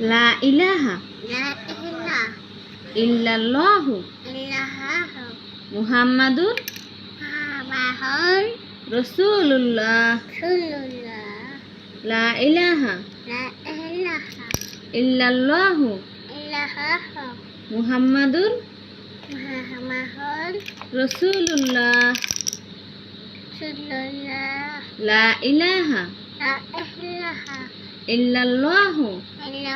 لا إله. لا إلا الله إلا محمد. محمد. رسول الله رسول الله لا إله. لا إله. إلا الله إلا الله محمد. محمد. رسول الله رسول الله لا إله. لا إله. إلا الله إلا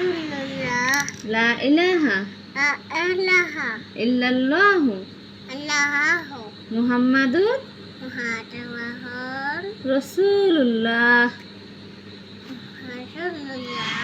إلا الله لا إله. إله. إلا الله. الله محمد. محمد. رسول الله.